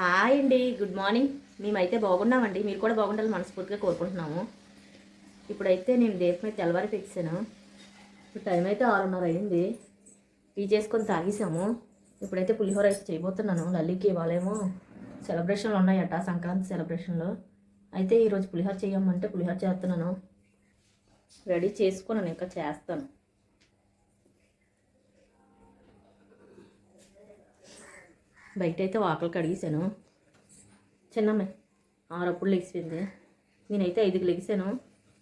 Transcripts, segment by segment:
Hi అండి good morning. మేమైతే బాగున్నామండి. మీరు కూడా బాగుండాలని మనస్ఫూర్తిగా కోరుకుంటున్నాము. ఇప్పుడైతే నేను దీపం అయితే తెల్లవారి పెట్టాను. ఇప్పుడు టైం అయితే ఆరున్నర అయింది. టీ చేసుకొని తాగేసాము. ఇప్పుడైతే పులిహోర అయితే చేయబోతున్నాను. లల్లికి ఇవ్వాలేమో సెలబ్రేషన్లు ఉన్నాయట సంక్రాంతి సెలబ్రేషన్లు అయితే ఈరోజు పులిహోర చేయమంటే పులిహోర చేస్తున్నాను. రెడీ చేసుకున్నాను ఇంకా చేస్తాను. బయట అయితే వాకలు అడిగేశాను చిన్నమ్మాయి ఆరప్పుడు లెగిసిపోయింది. నేనైతే ఐదుకి లెగిసాను.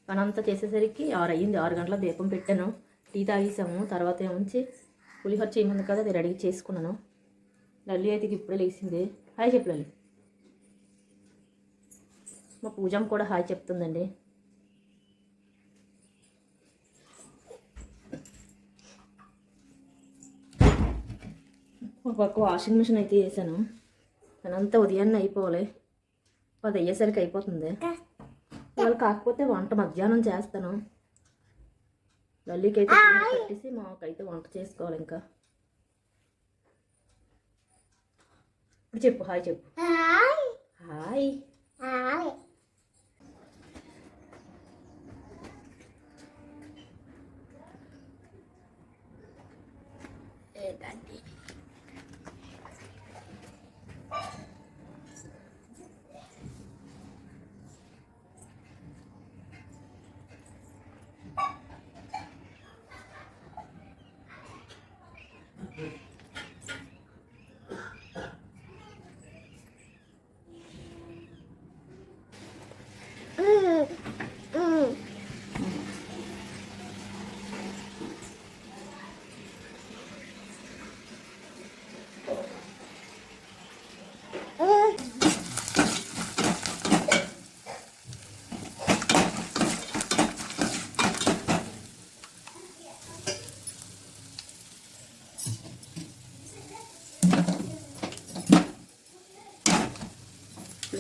పని అంతా చేసేసరికి ఆరు అయ్యింది ఆరు గంటల దీపం పెట్టాను. టీ తాగేసాము. తర్వాత ఏముంచి పులిహోర చేయమంది కదా అది రెడీ చేసుకున్నాను. లల్లి అయితే ఇప్పుడే లేచింది హాయ్ చెప్పు లల్లి. మా పూజమ్మ కూడా హాయ్ చెప్తుందండి. ఒక పక్క వాషింగ్ మిషన్ అయితే వేసాను పనంతా ఉదయాన్నే అయిపోవాలి. పది అయ్యేసరికి అయిపోతుంది. వాళ్ళు కాకపోతే వంట మధ్యాహ్నం చేస్తాను. లల్లికి అయితే పెట్టేసి మాకైతే వంట చేసుకోవాలి ఇంకా. ఇప్పుడు చెప్పు హాయ్ చెప్పు. హాయ్. ఏంటండి?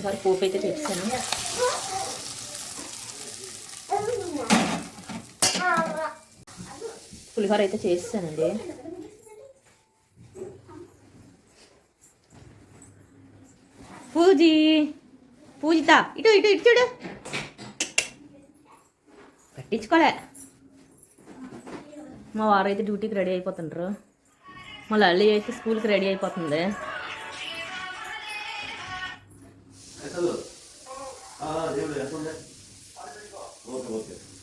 పులిహోర పోపు అయితే పెట్టాను పులిహోర అయితే చేస్తానండి. పూజీ పూజిత ఇటు ఇటు ఇటు చూడు. పట్టించుకోలే. మా వారు అయితే డ్యూటీకి రెడీ అయిపోతుండ్రు. మా లల్లి అయితే స్కూల్కి రెడీ అయిపోతుంది.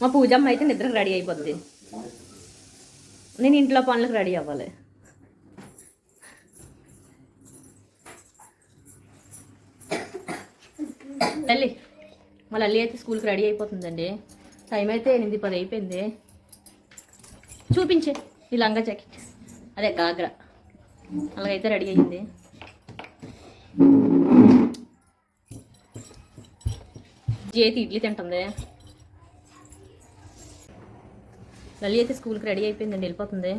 మా పూజమ్మ అయితే నిద్రకు రెడీ అయిపోద్ది. నేను ఇంట్లో పనులకు రెడీ అవ్వాలి. లల్లి మా లల్లి అయితే స్కూల్కి రెడీ అయిపోతుందండి. టైం అయితే ఎనిమిది పది అయిపోయింది. చూపించే ఈ లంగా జాకెట్. అదే గాగ్రా అలాగైతే రెడీ అయ్యింది. చేతి ఇడ్లీ తింటుంది. లలి అయితే స్కూల్కి రెడీ అయిపోయిందండి వెళ్ళిపోతుంది.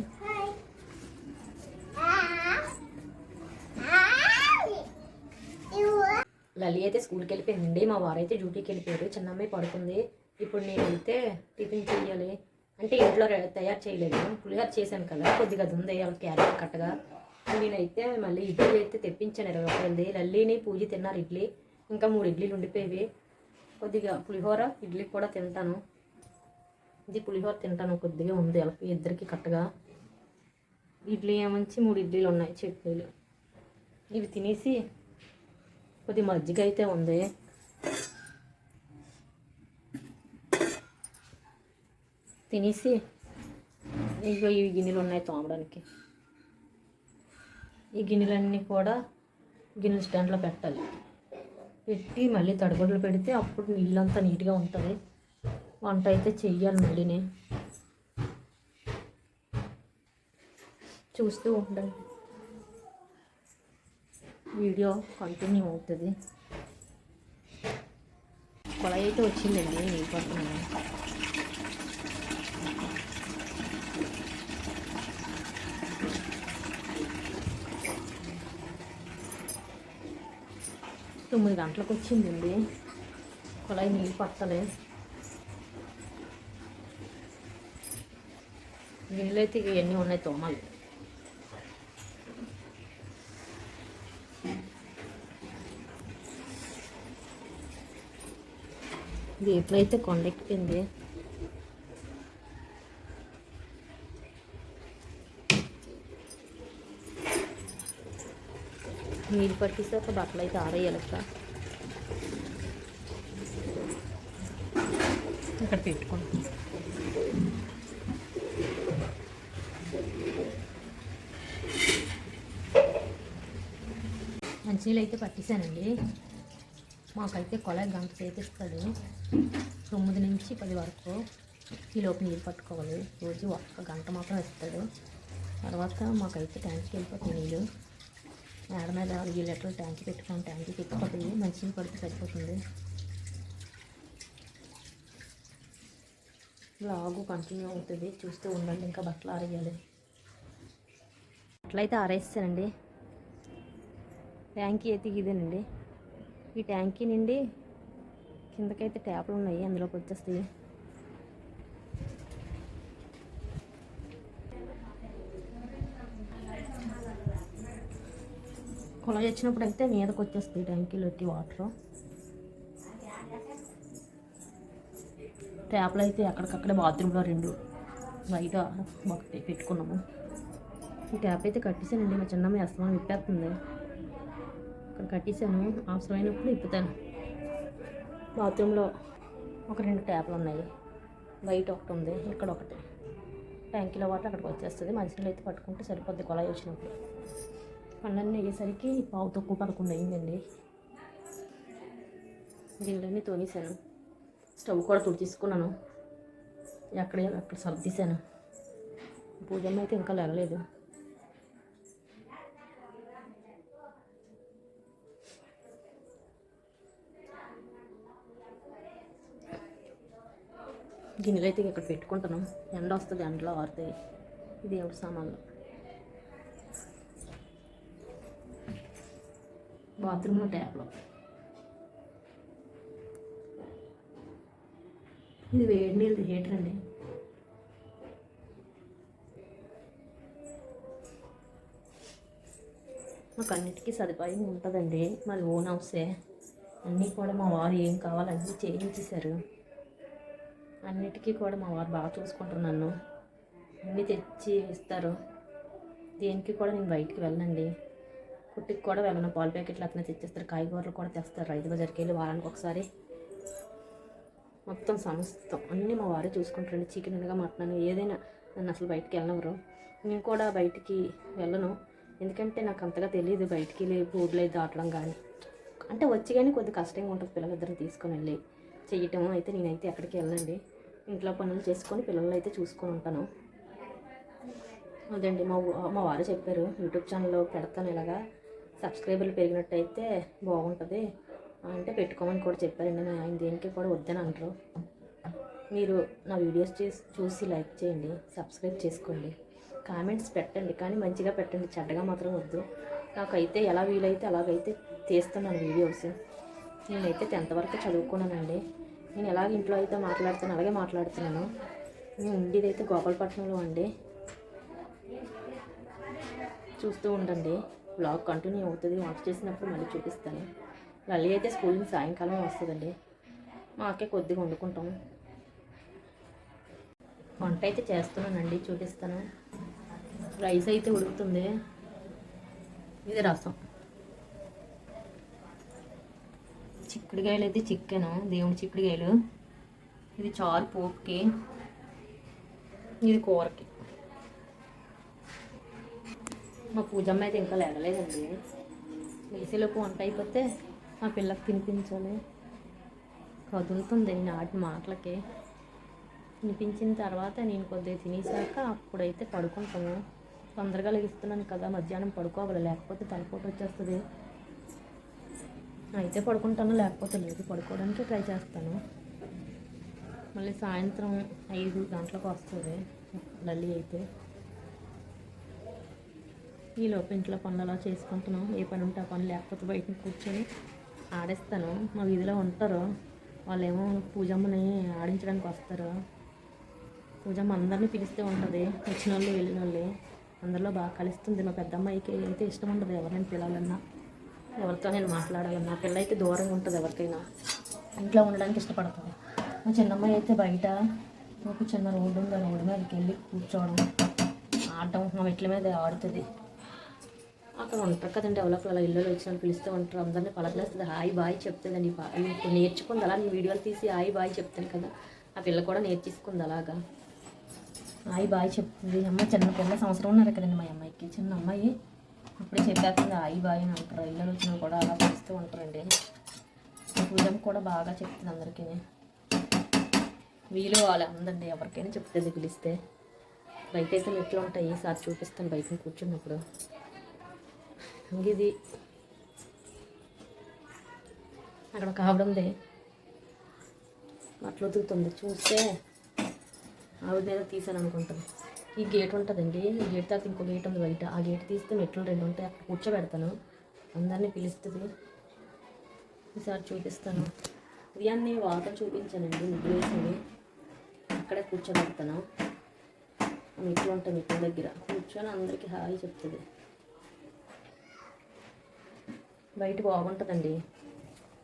లలి అయితే స్కూల్కి వెళ్ళిపోయిందండి మా వారైతే డ్యూటీకి వెళ్ళిపోయారు చిన్న అమ్మాయి పడుకుంది. ఇప్పుడు నేనైతే టిఫిన్ చేయాలి అంటే ఇంట్లో తయారు చేయలేదు పులిహోర చేశాను కదా కొద్దిగా అది ఉంది వాళ్ళ క్యారెట్ కట్టగా నేనైతే మళ్ళీ ఇడ్లీ అయితే తెప్పించాను ఇరవై రూపాయలది లల్లిని పూజ తిన్నారు ఇడ్లీ ఇంకా మూడు ఇడ్లీలు ఉండిపోయేవి. కొద్దిగా పులిహోర ఇడ్లీ కూడా తింటాను. ఇది పులిహోర తింటాను కొద్దిగా ఉంది. అలా ఇద్దరికి కట్టగా. ఇడ్లీ ఏమంచి మూడు ఇడ్లీలు ఉన్నాయి చట్నీలు. ఇవి తినేసి కొద్ది మజ్జిగ అయితే ఉంది. తినేసి ఇగో ఇవి గిన్నెలు ఉన్నాయి తోమడానికి. ఈ గిన్నెలన్నీ కూడా గిన్నెల స్టాండ్లో పెట్టాలి. పెట్టి మళ్ళీ తడిగుడ్లు పెడితే అప్పుడు నీళ్ళంతా నీట్గా ఉంటుంది. వంట అయితే చెయ్యాలి మళ్ళీనే. చూస్తూ ఉండండి. వీడియో కంటిన్యూ అవుతుంది. కొలై అయితే వచ్చిందండి నీళ్ళు పడుతున్నాను తొమ్మిది గంటలకు వచ్చిందండి. కుళాయి నీళ్ళు పట్టలే. నీళ్ళైతే ఇవన్నీ ఉన్నాయి తోమలు. ఇది ఎప్పుడైతే కొండెక్కింది నీళ్ళు పట్టిస్తాక బట్టలు అయితే ఆరేయాలి అక్క. ఇక్కడ పెట్టుకుంటాం మంచినీళ్ళు అయితే పట్టేశానండి మాకైతే కొలాయి గంట చేపిస్తాడు. తొమ్మిది నుంచి పది వరకు ఈలోపు నీళ్ళు పట్టుకోవాలి. రోజు ఒక్క గంట మాత్రం ఇస్తాడు. తర్వాత మాకైతే ట్యాంక్కి వెళ్ళిపోతాయి నీళ్ళు. మేడ మీద వెయ్యి లీటర్లు ట్యాంక్ పెట్టుకుని ట్యాంక్ ఎక్కిపోతాయి మంచిగా పడితే సరిపోతుంది. లాగు కంటిన్యూ అవుతుంది. చూస్తూ ఉండండి ఇంకా బట్టలు ఆరేయాలి. బట్టలు అయితే ఆరేస్తానండి. ట్యాంకీ అయితే ఇదేనండి. ఈ ట్యాంకీ నుండి కిందకైతే ట్యాప్లు ఉన్నాయి అందులోకి వచ్చేస్తాయి. కుళాయి వచ్చినప్పుడు అయితే మీదకి వచ్చేస్తాయి ట్యాంకీలో వచ్చి వాటర్. ట్యాప్లు అయితే అక్కడికక్కడే బాత్రూంలో రెండు బయట ఒకటి పెట్టుకున్నాము. ఈ ట్యాప్ అయితే కట్టేసానండి మా చిన్నమ్మ అస్తమానం విప్పేస్తుంది. ఇక్కడ కట్టేసాను అవసరమైనప్పుడు ఇప్పుతాను బాత్రూంలో ఒక రెండు ట్యాప్లు ఉన్నాయి. బయట ఒకటి ఉంది ఇక్కడ ఒకటి. ట్యాంకీలో వాటర్ అక్కడికి వచ్చేస్తుంది. మంచినీళ్ళు అయితే పట్టుకుంటే సరిపోద్ది కొలాయి వచ్చినప్పుడు. పళ్ళన్నీ అయ్యేసరికి పావు తక్కువ పదకొండు అయిందండి. గిన్నెలన్నీ తోనేసాను. స్టవ్ కూడా తుడిచేసుకున్నాను. ఎక్కడ అక్కడ సర్దీశాను పూజమ్మ అయితే ఇంకా లేవలేదు. గిన్నెలు అయితే ఇక్కడ పెట్టుకుంటున్నాం. ఎండ వస్తుంది ఎండలో ఆరుతాయి. దేవుడి సామాన్లు? బాత్రూంలో ట్యాప్లో ఇది వేడి నీళ్ళు హీటర్ అండి. మాకు అన్నిటికీ సదుపాయం ఉంటుందండి. మరి ఓన్ హౌసే అన్నీ కూడా మా వారు ఏం కావాలన్నీ చేయించేశారు. అన్నిటికీ కూడా మా వారు బాగా చూసుకుంటారు నన్ను. అన్నీ తెచ్చి ఇస్తారు. దేనికి కూడా నేను బయటికి వెళ్ళండి కుట్టికి కూడా ఏమైనా పాల ప్యాకెట్లు అట్లా తెచ్చేస్తారు కాయగూరలు కూడా తెస్తారు. రైతు బజార్కి వెళ్ళి వారానికి ఒకసారి మొత్తం సమస్తం అన్నీ మా వారే చూసుకుంటారండి. చికెన్ అనగా మటన్ ఏదైనా నన్ను అసలు బయటికి వెళ్ళవరు నేను కూడా బయటికి వెళ్ళను. ఎందుకంటే నాకు అంతగా తెలియదు బయటికి వెళ్ళి బోర్డులు అయితే దాటడం కానీ. అంటే వచ్చి కానీ కొద్ది కష్టంగా ఉంటుంది పిల్లలిద్దరిని తీసుకొని వెళ్ళి చేయటం అయితే నేనైతే ఎక్కడికి వెళ్ళండి ఇంట్లో పనులు చేసుకొని పిల్లలు అయితే చూసుకొని ఉంటాను. అదండి మా మా వారు చెప్పారు యూట్యూబ్ ఛానల్లో పెడతాను ఇలాగా. సబ్స్క్రైబర్లు పెరిగినట్టయితే బాగుంటుంది. అంటే పెట్టుకోమని కూడా చెప్పారండి మా ఆయన దేనికి కూడా వద్దని అంటారు మీరు నా వీడియోస్ చేసి చూసి లైక్ చేయండి సబ్స్క్రైబ్ చేసుకోండి. కామెంట్స్ పెట్టండి కానీ మంచిగా పెట్టండి. చెడ్డగా మాత్రం వద్దు. నాకైతే ఎలా వీలైతే అలాగైతే తీస్తున్నాను వీడియోస్. నేనైతే టెన్త్ వరకు చదువుకున్నానండి. నేను ఎలాగ ఇంట్లో అయితే మాట్లాడుతాను అలాగే మాట్లాడుతున్నాను. నేను ఉండేది అయితే గోపాలపట్నంలో అండి. చూస్తూ ఉండండి. బ్లాగ్ కంటిన్యూ అవుతుంది. వంట చేసినప్పుడు మళ్ళీ చూపిస్తాను. లలి అయితే స్కూల్ నుంచి సాయంకాలం వస్తుందండి. మాకే కొద్దిగా వండుకుంటాం వంట అయితే చేస్తున్నానండి. చూపిస్తాను. రైస్ అయితే ఉడుకుతుంది. ఇది రసం. చిక్కుడుకాయలు అయితే చికెన్. దేవుడి చిక్కుడుకాయలు. ఇది చారు పోపుకి. ఇది కూరకి. మా పూజమ్మ అయితే ఇంకా లేగలేదండి లేసేలోపు వంట అయిపోతే మా పిల్లకి తినిపించాలి. కదులుతుంది నాటి మాటలకి. తినిపించిన తర్వాత నేను కొద్దిగా తినేసాక అప్పుడైతే పడుకుంటాము. తొందరగా లెగిస్తున్నాను కదా మధ్యాహ్నం పడుకోవాలి లేకపోతే తలపోటు వచ్చేస్తుంది. అయితే పడుకుంటాను లేకపోతే లేదు. పడుకోవడానికి ట్రై చేస్తాను. మళ్ళీ సాయంత్రం ఐదు గంటలకు వస్తుంది లల్లి అయితే. ఈ లోపు ఇంట్లో పనులు అలా చేసుకుంటున్నాం. ఏ పని ఉంటే ఆ పని లేకపోతే బయట కూర్చొని ఆడేస్తాను. మా వీధిలో ఉంటారు. వాళ్ళేమో పూజమ్మని ఆడించడానికి వస్తారు. పూజమ్మ అందరినీ పిలిస్తే ఉంటుంది. వచ్చిన వాళ్ళు వెళ్ళిన వాళ్ళు అందరిలో బాగా కలుస్తుంది. మా పెద్దమ్మాయికి అయితే ఇష్టం ఉండదు. ఎవరినైనా పిలాలన్నా ఎవరితో నేను మాట్లాడాలన్నా. పిల్ల అయితే దూరంగా ఉంటుంది ఎవరికైనా. ఇంట్లో ఉండడానికి ఇష్టపడుతుంది మా చిన్నమ్మాయి అయితే బయట ఒక చిన్న రోడ్డు ఉంది. ఆ రోడ్డు మీదకి వెళ్ళి కూర్చోవడం ఆడటం మా మెట్ల మీద ఆడుతుంది. అక్కడ ఉంటారు కదండి ఎవరికి అలా ఇల్లు వచ్చిన పిలుస్తూ ఉంటారు. అందరినీ పలకలేస్తుంది హాయ్ బాయ్ చెప్తుందండి ఇప్పుడు నేర్చుకుంది అలా నేను వీడియోలు తీసి హాయ్ బాయ్ చెప్తాను కదా. ఆ పిల్ల కూడా నేర్చేసుకుంది అలాగా. హాయ్ బాయ్ చెప్తుంది. అమ్మ చిన్న పిల్ల సంవత్సరం ఉన్నారు కదండి మా అమ్మాయికి. చిన్న అమ్మాయి అప్పుడే చెప్పేస్తుంది. హాయ్ బాయ్ అని అంటారు. ఇళ్ళలో వచ్చిన కూడా అలా పిలుస్తూ ఉంటారండి. పూజం కూడా బాగా చెప్తుంది అందరికీ. వీలు వాళ్ళు ఉందండి ఎవరికైనా చెప్తుంది పిలిస్తే. బయట అయితే ఎట్లా ఉంటాయి? ఈసారి చూపిస్తాను. బయట కూర్చున్నప్పుడు ఇది అక్కడ ఒక ఆవిడ ఉంది. అట్లా ఉతుకుతుంది. చూస్తే ఆవిడ మీద తీసాను అనుకుంటాను. ఈ గేట్ ఉంటుందండి. ఈ గేట్ తర్వాత ఇంకో గేట్ ఉంది బయట. ఆ గేట్ తీస్తే మెట్లు రెండు ఉంటాయి. అక్కడ కూర్చోబెడతాను. అందరినీ పిలుస్తుంది. ఈసారి చూపిస్తాను. ఉదయాన్నే వాటర్ చూపించానండి. ముగ్గురు వేసింది. అక్కడే కూర్చోబెడతాను. ఆ మెట్లు ఉంటాయి మెట్ల దగ్గర. కూర్చొని అందరికీ హాయి చెప్తుంది. బయట బాగుంటుందండి.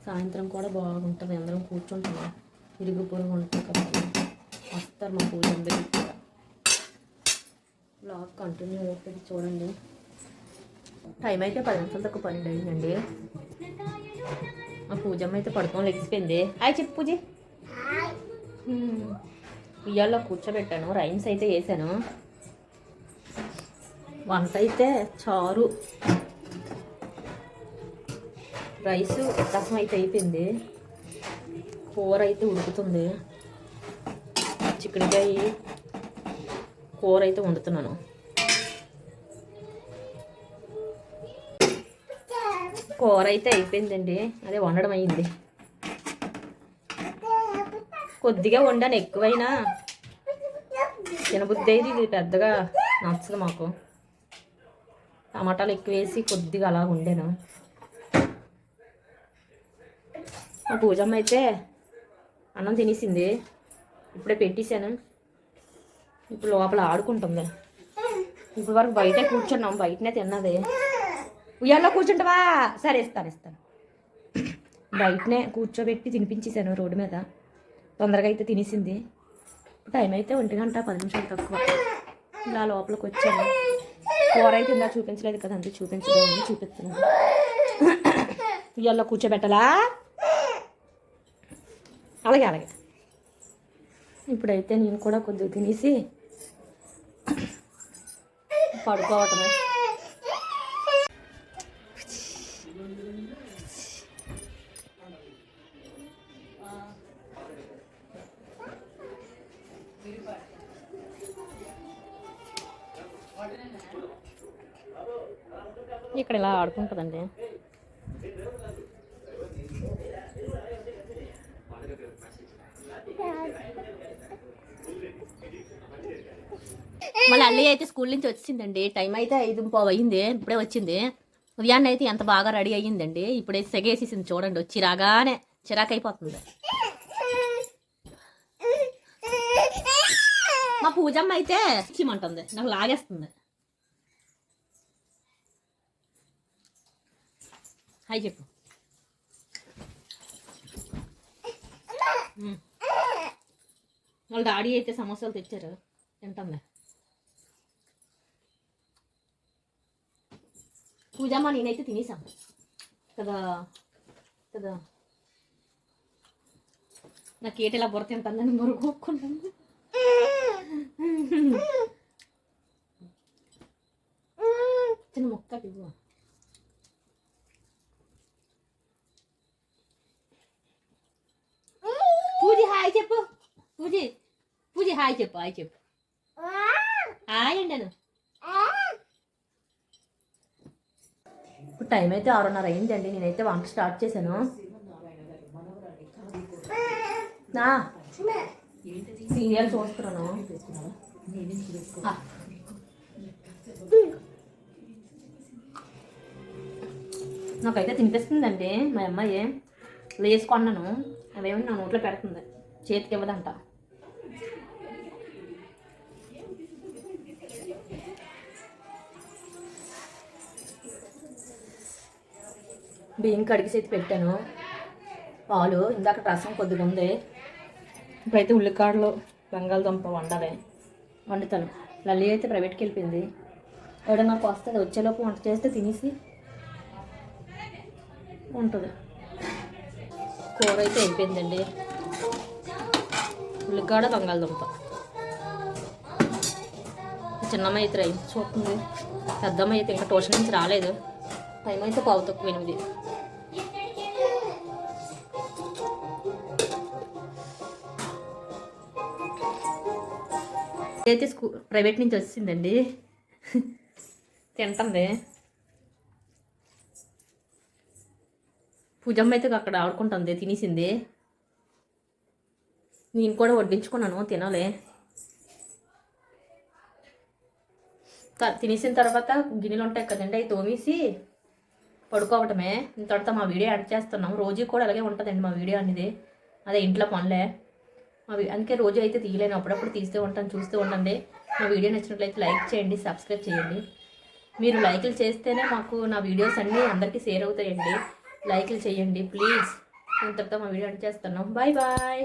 సాయంత్రం కూడా బాగుంటుంది. అందరం కూర్చుంటాము ఇరుగు పొరుగు ఉంటుంది కదా వస్తారు మా పూజ దగ్గరికి కూడా. బ్లాగ్ కంటిన్యూ అవుతుంది చూడండి. టైం అయితే పది నిమిషాలు తక్కువ పన్నెండు అయిందండి. మా పూజమ్మ అయితే పడుకోని లెగిసిపోయింది. హాయ్ చెప్పు పూజ. ఇయ్యాల్లో కూర్చోబెట్టాను. రైమ్స్ అయితే వేసాను. వంట అయితే చారు. రైస్ రసం అయితే అయిపోయింది. కూర అయితే ఉడుకుతుంది. చిక్కుడుకాయ కూర అయితే వండుతున్నాను. కూర అయితే అయిపోయిందండి. అదే వండడం అయింది. కొద్దిగా వండాను ఎక్కువైనా తినబుద్ధి అయితే ఇది పెద్దగా నచ్చదు మాకు. టమాటాలు ఎక్కువ వేసి కొద్దిగా అలా వండాను. మా పూజమ్మ అయితే అన్నం తినేసింది. ఇప్పుడే పెట్టేశాను. ఇప్పుడు లోపల ఆడుకుంటుంది. ఇప్పుడు వరకు బయటే కూర్చున్నాం బయటనే తిన్నది. ఉయ్యాల్లో కూర్చుంటావా? సరే ఇస్తాను ఇస్తాను. బయటనే కూర్చోబెట్టి తినిపించేశాను రోడ్డు మీద. తొందరగా అయితే తినేసింది. టైం అయితే ఒంటి గంట పది నిమిషాలు తక్కువ. ఇలా లోపలికి వచ్చాను. కూర అయితే ఇందా చూపించలేదు కదా అంతే చూపించలేదు చూపిస్తున్నాను. ఉయ్యాల్లో కూర్చోబెట్టాలా? అలాగే అలాగే. ఇప్పుడైతే నేను కూడా కొద్దిగా తినేసి పడుకోవటమే ఇక్కడ ఇలా ఆడుకుంటుందండి. మళ్ళీ అల్లి అయితే స్కూల్ నుంచి వచ్చిందండి. టైం అయితే ఐదు పావు అయింది ఇప్పుడే వచ్చింది. ఉదయాన్నే అయితే ఎంత బాగా రెడీ అయ్యిందండి. ఇప్పుడే సెగేసేసింది చూడండి. వచ్చి రాగానే చిరాకు అయిపోతుంది. మా పూజమ్మ అయితే ఇచ్చిమంటుంది నాకు లాగేస్తుంది. హాయ్ చెప్పు. వాళ్ళ డాడీ అయితే సమోసాలు తెచ్చారు. తింటాంలే పూజమ్మ నేనైతే తినేసాం కదా కదా నాకు ఏటి ఇలా బుర్ర తింటానని బుర్ర కొనుక్కున్నాను చిన్న మొక్క ఇవ్వు పూజ హాయ్ చెప్పు పూజ పూజ హాయ్ చెప్పు హాయ్ చెప్పు హాయ్ అండి ఇప్పుడు టైం అయితే ఆరున్నర అయిందండి. నేనైతే వంట స్టార్ట్ చేశాను. నా సీరియల్ చూస్తున్నాను. నాకైతే తినిపిస్తుందండి మా అమ్మాయి. లేచి కొన్నాను. అవేమో నా నోట్లో పెడుతుంది. చేతికి ఇవ్వదంట. బియ్యం కడిగి చేతి పెట్టాను. పాలు ఇందాక రసం కొద్దిగా ఉంది. ఇప్పుడైతే ఉల్లికాడలు బంగాళదుంప వండాలి. వండుతాను. లల్లి అయితే ప్రైవేట్కి వెళ్ళిపోయింది. ఎవడన్నా నాకు వస్తుంది వచ్చేలోపు వంట చేస్తే తినేసి ఉంటుంది. కూర అయితే అయిపోయిందండి. ఉల్లికాడ బంగాళదుంప. చిన్నమ్మ అయితే రైస్ చూస్తుంది. పెద్దమ్మ అయితే ఇంకా ట్యూషన్ నుంచి రాలేదు. టైం అయితే పావు తక్కువ ఎనిమిది. అయితే స్కూ ప్రైవేట్ నుంచి వచ్చిందండి. తింటుంది. పూజమ్మ అయితే అక్కడ ఆడుకుంటుంది తినేసింది. నేను కూడా వడ్డించుకున్నాను తినాలి. త- తినేసిన తర్వాత గిన్నెలు ఉంటాయి కదండి అవి తోమేసి పడుకోవటమే. తర్వాత మా వీడియో యాడ్ చేస్తున్నాం. రోజు కూడా అలాగే ఉంటుందండి మా వీడియో అనేది. అదే ఇంట్లో పనులే. అవి అందుకే రోజు అయితే తీయలేను. అప్పుడప్పుడు తీస్తూ ఉంటాను చూస్తూ ఉండండి. నా వీడియో నచ్చినట్లయితే లైక్ చేయండి సబ్స్క్రైబ్ చేయండి. మీరు లైక్లు చేస్తేనే మాకు నా వీడియోస్ అన్నీ అందరికీ షేర్ అవుతాయండి. లైక్లు చేయండి ప్లీజ్. ఇంతటితో మా వీడియో యాడ్ చేస్తున్నాం. Bye bye.